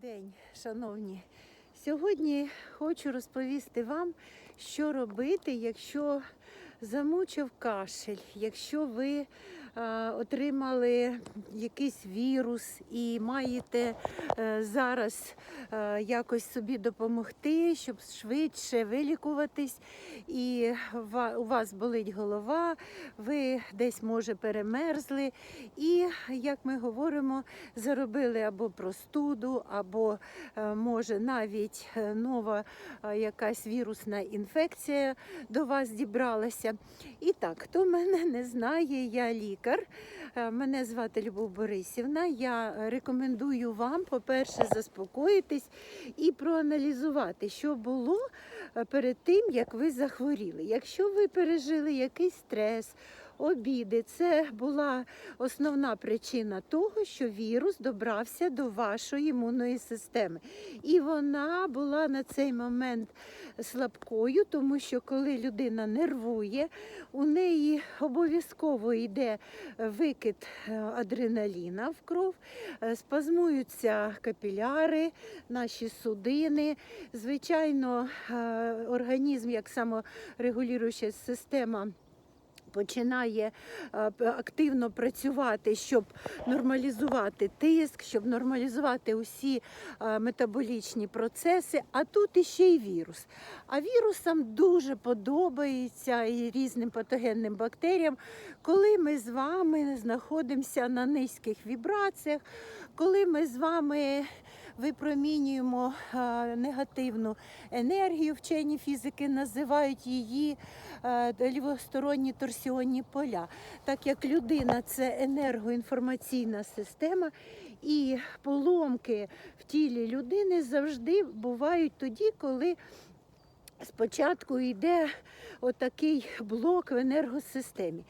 Добрий день, шановні. Сьогодні хочу розповісти вам, що робити, якщо замучив кашель, якщо ви отримали якийсь вірус і маєте е, зараз е, якось собі допомогти, щоб швидше вилікуватись, і у вас болить голова, ви десь може перемерзли, і як ми говоримо, заробили або простуду, або е, може навіть е, нова е, якась вірусна інфекція до вас дібралася. І так, хто мене не знає, я лікар. Е, Мене звати Любов Борисівна. Я рекомендую вам, по-перше, заспокоїтись і проаналізувати, що було е, перед тим, як ви захворіли. Якщо ви пережили якийсь стрес, обіди, це була основна причина того, що вірус добрався до вашої імунної системи. І вона була на цей момент слабкою, тому що коли людина нервує, у неї обов'язково йде викид е, адреналіна в кров, е, спазмуються капіляри, наші судини. Звичайно, е, організм як саморегулююча система починає е, активно працювати, щоб нормалізувати тиск, щоб нормалізувати усі е, метаболічні процеси. А тут іще й вірус. А вірусам дуже подобається і різним патогенним бактеріям, коли ми з вами знаходимося на низьких вібраціях, коли ми з вами випромінюємо е, негативну енергію, вчені фізики називають її е, лівосторонні торсіонні поля. Так як людина це енергоінформаційна система, і поломки в тілі людини завжди бувають тоді, коли спочатку йде отакий блок в енергосистемі.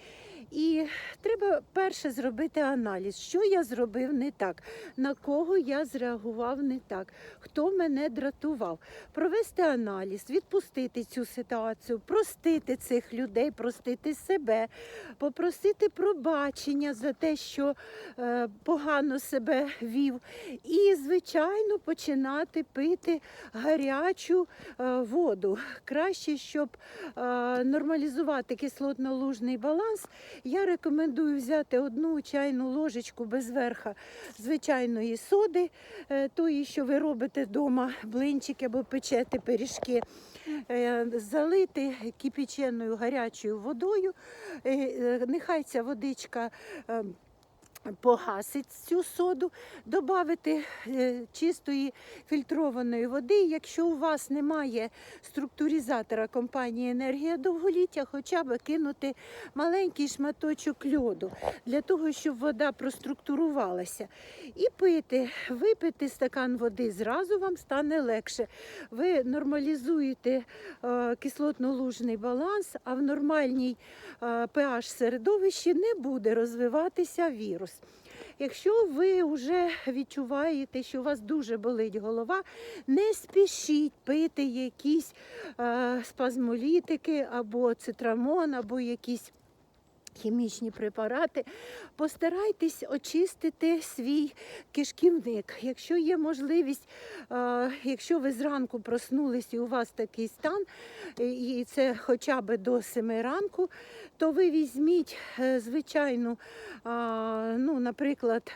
І треба перше зробити аналіз, що я зробив не так, на кого я зреагував не так, хто мене дратував. Провести аналіз, відпустити цю ситуацію, простити цих людей, простити себе, попросити пробачення за те, що е, погано себе вів. І, звичайно, починати пити гарячу е, воду. Краще, щоб е, нормалізувати кислотно-лужний баланс, я рекомендую взяти одну чайну ложечку без верха звичайної соди, е, тої, що ви робите вдома, блинчики або печете пиріжки, е, залити кипяченою гарячою водою. Е, Нехай ця водичка. Е, Погасить цю соду, додати чистої фільтрованої води. Якщо у вас немає структуризатора компанії енергія довголіття, хоча б кинути маленький шматочок льоду для того, щоб вода проструктурувалася. І пити, випити стакан води зразу вам стане легше. Ви нормалізуєте е, кислотно-лужний баланс, а в нормальній е, pH середовищі не буде розвиватися вірус. Якщо ви вже відчуваєте, що у вас дуже болить голова, не спішіть пити якісь е, спазмолітики або цитрамон, або якісь хімічні препарати. Постарайтесь очистити свій кишківник. Якщо є можливість, е, якщо ви зранку проснулись і у вас такий стан, е, і це хоча б до 7 ранку, то ви візьміть е, звичайну, ну, наприклад,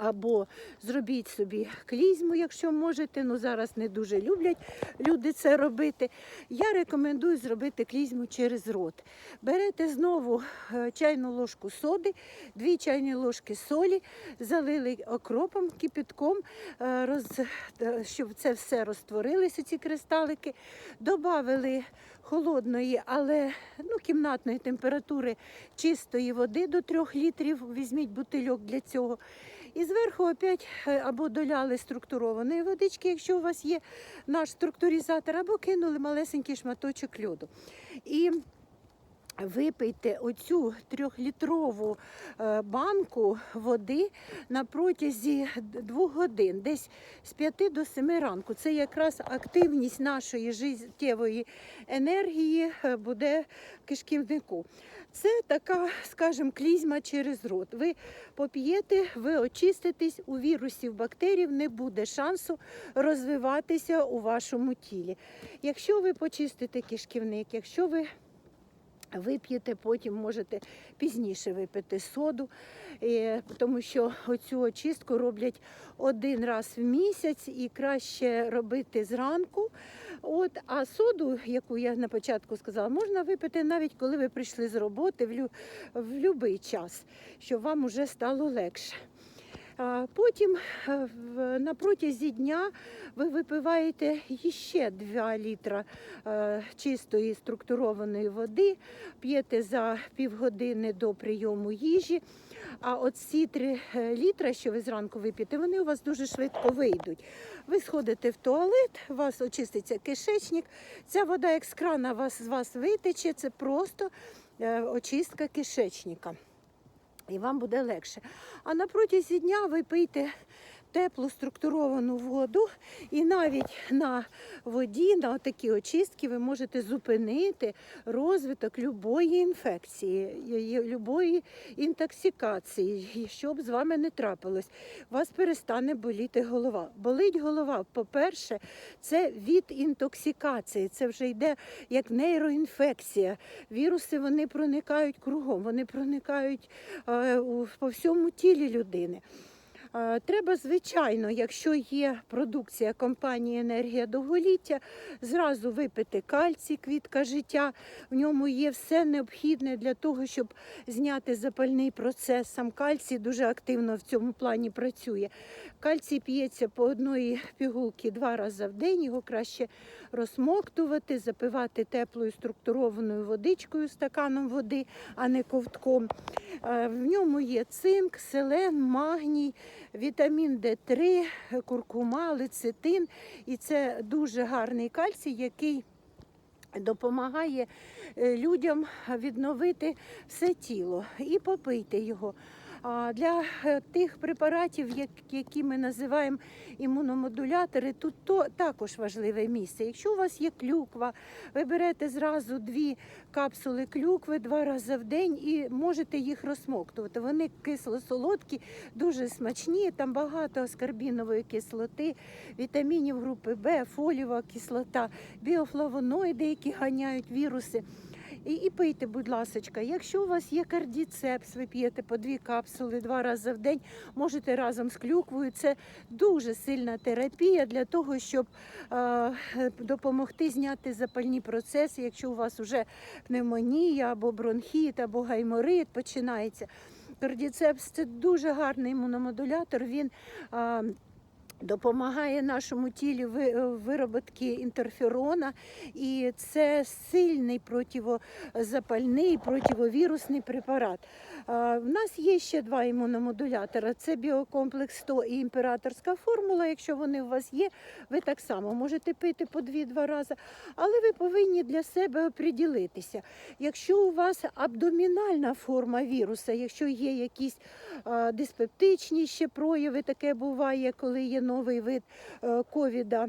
або зробіть собі клізму, якщо можете. Ну зараз не дуже люблять люди це робити. Я рекомендую зробити клізму через рот. Берете знову е, чайну ложку соди, дві чайні ложки солі, залили окропом, кипятком, е, роз, е, щоб це все розтворилося, ці кристалики, додали холодної, але ну, кімнатної температури чистої води до 3 літрів. Візьміть бутильок для цього. І зверху опять е, або доляли структурованої водички, якщо у вас є наш структуризатор, або кинули малесенький шматочок льоду. І Випийте оцю трьохлітрову е, банку води на протязі двох годин, десь з 5 до 7 ранку. Це якраз активність нашої життєвої енергії е, буде в кишківнику. Це така, скажімо, клізма через рот. Ви поп'єте, ви очиститесь, у вірусів, бактерій не буде шансу розвиватися у вашому тілі. Якщо ви почистите кишківник, якщо ви Вип'єте, потім можете пізніше випити соду, е, тому що оцю очистку роблять один раз в місяць і краще робити зранку. От, а соду, яку я на початку сказала, можна випити навіть коли ви прийшли з роботи в, будь-який час, щоб вам уже стало легше. Потім е, на протязі дня ви випиваєте ще 2 літра е, чистої структурованої води, п'єте за півгодини до прийому їжі. А от ці 3 літра, що ви зранку вип'єте, вони у вас дуже швидко вийдуть. Ви сходите в туалет, у вас очиститься кишечник, ця вода як з крана вас, з вас витече, це просто е, очистка кишечника і вам буде легше. А на протязі дня ви пийте теплу структуровану воду, і навіть на воді, на такі очистки, ви можете зупинити розвиток любої інфекції, любої інтоксикації, щоб з вами не трапилось. Вас перестане боліти голова. Болить голова, по-перше, це від інтоксикації, це вже йде як нейроінфекція. Віруси вони проникають кругом, вони проникають е, по всьому тілі людини. Е, Треба, звичайно, якщо є продукція компанії Енергія довголіття, зразу випити кальцій, квітка життя. В ньому є все необхідне для того, щоб зняти запальний процес. Сам кальцій дуже активно в цьому плані працює. Кальцій п'ється по одної пігулки два рази в день. Його краще розсмоктувати, запивати теплою структурованою водичкою, стаканом води, а не ковтком. Е, В ньому є цинк, селен, магній, вітамін Д3, куркума, лецитин. І це дуже гарний кальцій, який допомагає е, людям відновити все тіло і попийте його. А для е, тих препаратів, які ми називаємо імуномодулятори, тут то також важливе місце. Якщо у вас є клюква, ви берете зразу дві капсули клюкви два рази в день і можете їх розсмоктувати. Вони кисло-солодкі, дуже смачні. Там багато аскорбінової кислоти, вітамінів групи Б, фолієва кислота, біофлавоноїди, які ганяють віруси. І, і пийте, будь ласочка, якщо у вас є кардіцепс, ви п'єте по дві капсули два рази в день, можете разом з клюквою. Це дуже сильна терапія для того, щоб е, допомогти зняти запальні процеси, якщо у вас вже пневмонія або бронхіт, або гайморит починається. Кардіцепс це дуже гарний імуномодулятор. Він е, допомагає нашому тілі е, вироботки інтерферона, і це сильний противозапальний, противовірусний препарат. В нас є ще два імуномодулятора: це біокомплекс 100 і імператорська формула. Якщо вони у вас є, ви так само можете пити по дві-два рази, але ви повинні для себе оприділитися. Якщо у вас абдомінальна форма віруса, якщо є якісь диспептичні ще прояви, таке буває, коли є новий вид е, ковіда.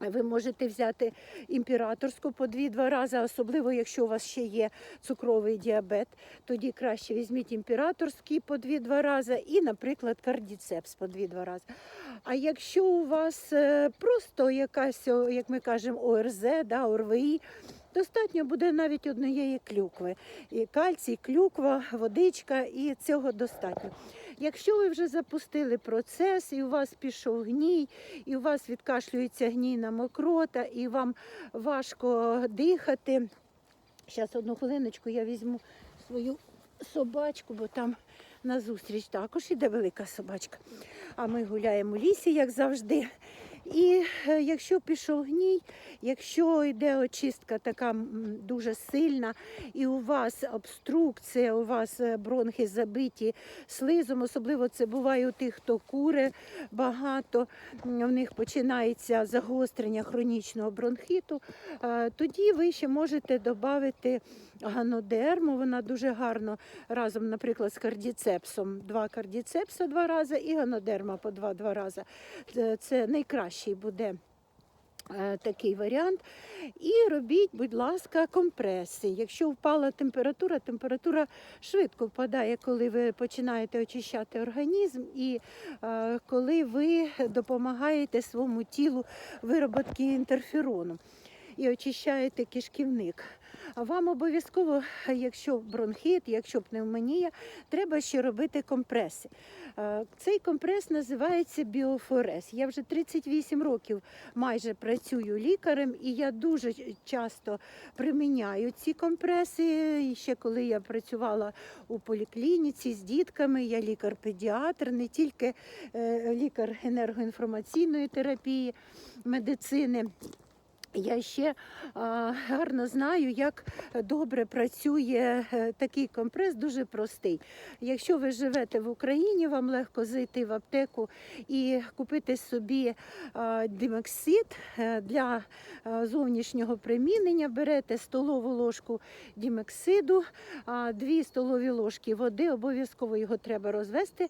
Ви можете взяти імператорську по дві-два рази, особливо якщо у вас ще є цукровий діабет, тоді краще візьміть імператорський по дві-два рази і, наприклад, кардіцепс по дві-два рази. А якщо у вас е, просто якась, як ми кажемо, ОРЗ, да, ОРВІ, достатньо буде навіть однієї клюкви. І кальцій, клюква, водичка, і цього достатньо. Якщо ви вже запустили процес, і у вас пішов гній, і у вас відкашлюється гнійна мокрота, і вам важко дихати. Зараз одну хвилиночку я візьму свою собачку, бо там назустріч також іде велика собачка. А ми гуляємо у лісі, як завжди. І е, якщо пішов гній, якщо йде очистка така дуже сильна, і у вас обструкція, у вас е, бронхи забиті слизом, особливо це буває у тих, хто куре багато, в них починається загострення хронічного бронхіту, е, тоді ви ще можете додати ганодерму. Вона дуже гарно разом, наприклад, з кардіцепсом. Два кардіцепса два рази і ганодерма по два-два рази. Це- найкращий буде. е, Такий варіант. І робіть, будь ласка, компреси. Якщо впала температура, температура швидко впадає, коли ви починаєте очищати організм, і е, коли ви допомагаєте своєму тілу вироботки інтерферону і очищаєте кишківник. Вам обов'язково, якщо бронхит, якщо пневмонія, треба ще робити компреси. Е, Цей компрес називається біофорез. Я вже 38 років майже працюю лікарем, і я дуже часто приміняю ці компреси. І ще коли я працювала у поліклініці з дітками, я лікар-педіатр, не тільки е, лікар енергоінформаційної терапії, медицини. Я ще а, гарно знаю, як добре працює е, такий компрес, дуже простий. Якщо ви живете в Україні, вам легко зайти в аптеку і купити собі а, димексид е, для а, зовнішнього примінення. Берете столову ложку дімексиду, а, дві столові ложки води. Обов'язково його треба розвести,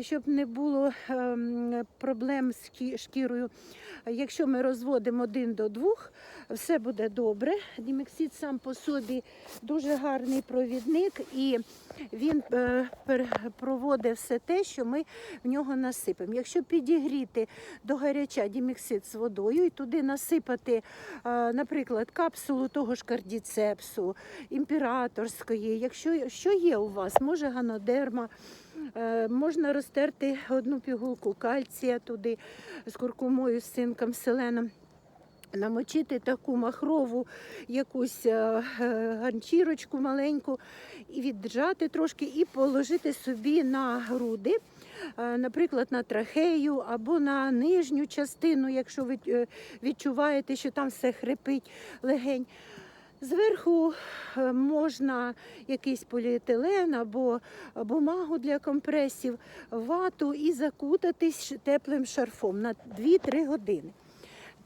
щоб не було ем, проблем з шкірою. Якщо ми розводимо один до двох, все буде добре. Дімексид сам по собі дуже гарний провідник, і він е, проводить все те, що ми в нього насипемо. Якщо підігріти до гаряча дімексид з водою і туди насипати, е, наприклад, капсулу того ж кардіцепсу, імператорської, якщо що є у вас, може ганодерма. Е, Можна розтерти одну пігулку кальція туди з куркумою, з цинком, селеном. Намочити таку махрову якусь е, е, ганчірочку маленьку і віджати трошки, і положити собі на груди, е, наприклад, на трахею або на нижню частину, якщо ви відчуваєте, що там все хрипить легень. Зверху можна якийсь поліетилен або бумагу для компресів, вату і закутатись теплим шарфом на 2-3 години.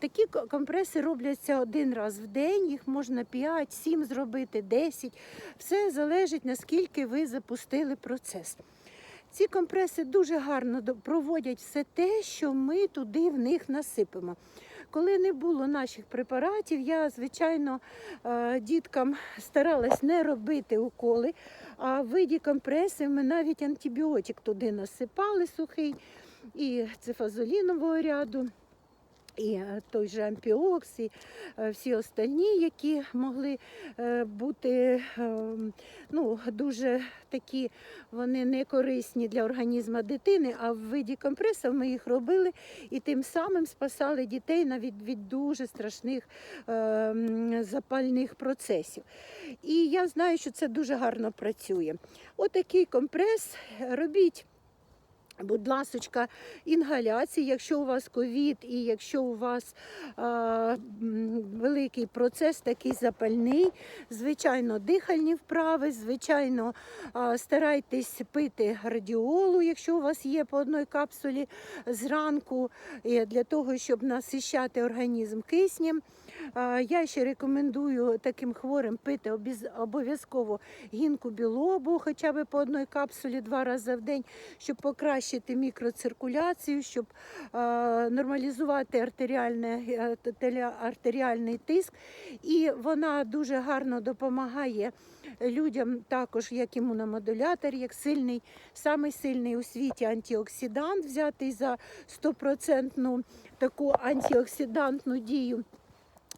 Такі компреси робляться один раз в день, їх можна 5, 7 зробити, 10. Все залежить, наскільки ви запустили процес. Ці компреси дуже гарно проводять все те, що ми туди в них насипемо. Коли не було наших препаратів, я, звичайно, е, діткам старалась не робити уколи, а в виді компресів ми навіть антибіотик туди насипали сухий і цифазолінового ряду. І е, той же ампіокс, і е, всі остальні, які могли е, бути ну, дуже такі, вони не корисні для організму дитини, а в виді компресів ми їх робили і тим самим спасали дітей навіть від дуже страшних запальних процесів. І я знаю, що це дуже гарно працює. Отакий компрес робіть. Будь ласочка, інгаляції, якщо у вас ковід і якщо у вас а, великий процес такий запальний, звичайно, дихальні вправи, звичайно, а, старайтесь пити радіолу, якщо у вас є по одній капсулі зранку, для того, щоб насищати організм киснем. А, Я ще рекомендую таким хворим пити обов'язково гінку білобу, хоча б по одній капсулі два рази в день, щоб покращити мікроциркуляцію, щоб е, нормалізувати е, артеріальний тиск. І вона дуже гарно допомагає людям, також як імуномодулятор, як сильний, самий сильний у світі антиоксидант, взятий за стопроцентну таку антиоксидантну дію.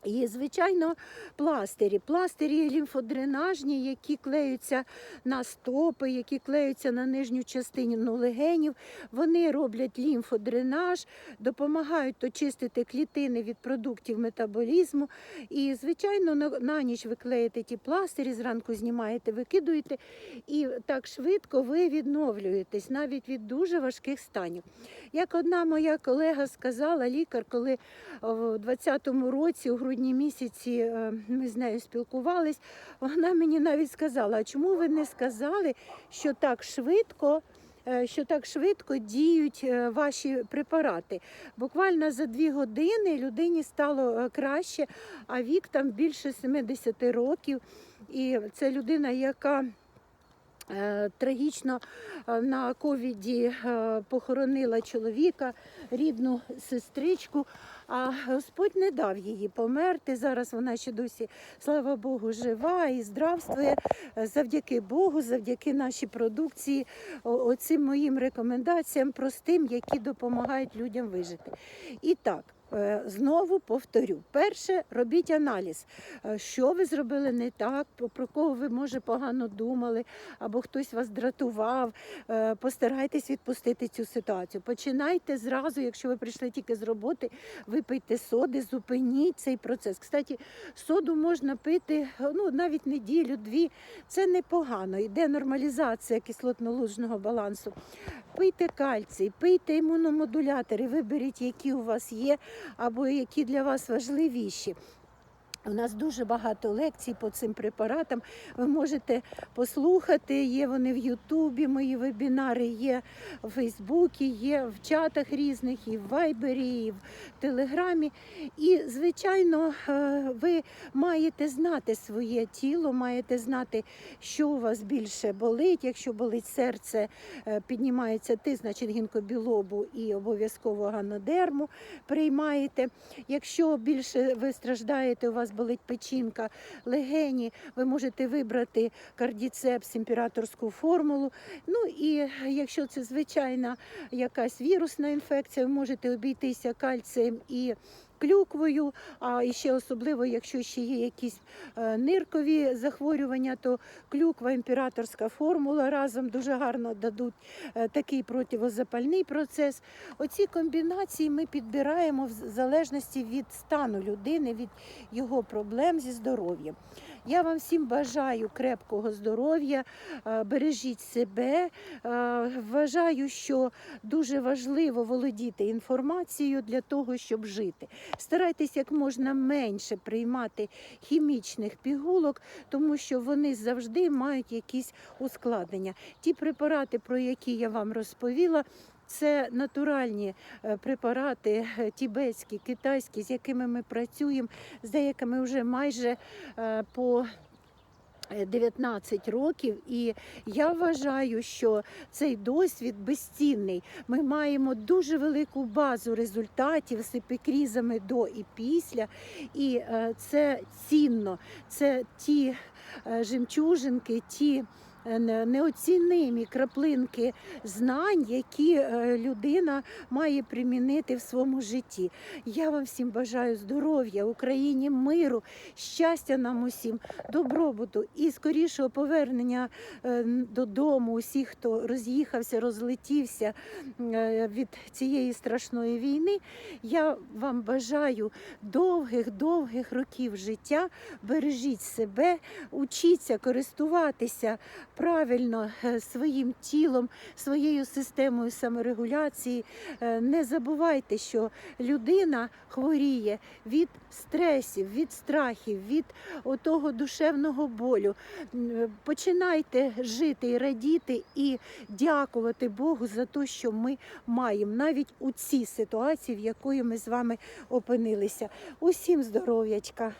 І, звичайно, пластирі. Пластирі лімфодренажні, які клеються на стопи, які клеються на нижню частину легенів. Вони роблять лімфодренаж, допомагають очистити клітини від продуктів метаболізму. І, звичайно, на, на ніч ви клеїте ті пластирі, зранку знімаєте, викидуєте, і так швидко ви відновлюєтесь навіть від дуже важких станів. Як одна моя колега сказала, лікар, коли в 20-му році, у грудні місяці, е, ми з нею спілкувались, вона мені навіть сказала, а чому ви не сказали, що так швидко е, що так швидко діють е, ваші препарати. Буквально за дві години людині стало краще, а вік там більше 70 років. І це людина, яка трагічно на ковіді похоронила чоловіка, рідну сестричку. А Господь не дав її померти. Зараз вона ще досі, слава Богу, жива і здравствує. Завдяки Богу, завдяки нашій продукції, оцим моїм рекомендаціям простим, які допомагають людям вижити. І так. Е, Знову повторю: перше, робіть аналіз, Е, що ви зробили не так, про- кого ви може погано думали, або хтось вас дратував. Е, Постарайтесь відпустити цю ситуацію. Починайте зразу, якщо ви прийшли тільки з роботи, випийте соди, зупиніть цей процес. Кстати, соду можна пити ну, навіть неділю, дві. Це непогано. Йде нормалізація кислотно-лужного балансу. Пийте кальцій, пийте імуномодулятори, виберіть, які у вас є, або які для вас важливіші. У нас дуже багато лекцій по цим препаратам. Ви можете послухати. Є вони в Ютубі, мої вебінари є в Фейсбуці, є в чатах різних, і в Вайбері, і в Телеграмі. І, звичайно, е, ви маєте знати своє тіло, маєте знати, що у вас більше болить. Якщо болить серце, е, піднімається ти, значить гінкобілобу і обов'язково ганодерму приймаєте. Якщо більше ви страждаєте, у вас болить печінка, легені, ви можете вибрати кардіцепс, імператорську формулу. Ну і якщо це звичайна якась вірусна інфекція, ви можете обійтися кальцієм і клюквою, а і ще особливо, якщо ще є якісь е, ниркові захворювання, то клюква, імператорська формула разом дуже гарно дадуть е, такий противозапальний процес. Оці комбінації ми підбираємо в залежності від стану людини, від його проблем зі здоров'ям. Я вам всім бажаю крепкого здоров'я, е, бережіть себе. Е, Вважаю, що дуже важливо володіти інформацією для того, щоб жити. Старайтесь як можна менше приймати хімічних пігулок, тому що вони завжди мають якісь ускладнення. Ті препарати, про які я вам розповіла. Це натуральні е, препарати е, тібетські, китайські, з якими ми працюємо, з деякими вже майже е, по е, 19 років, і я вважаю, що цей досвід безцінний. Ми маємо дуже велику базу результатів з епікрізами до і після, і це цінно. Це ті жемчужинки, ті неоцінимі краплинки знань, які е, людина має примінити в своєму житті. Я вам всім бажаю здоров'я, Україні, миру, щастя нам усім, добробуту і скорішого повернення е, додому усіх, хто роз'їхався, розлетівся е, від цієї страшної війни. Я вам бажаю довгих, довгих років життя. Бережіть себе, учіться користуватися правильно е, своїм тілом, своєю системою саморегуляції. Е, Не забувайте, що людина хворіє від стресів, від страхів, від отого душевного болю. Е, Починайте жити і радіти і дякувати Богу за те, що ми маємо навіть у цій ситуації, в якої ми з вами опинилися. Усім здоров'ячка!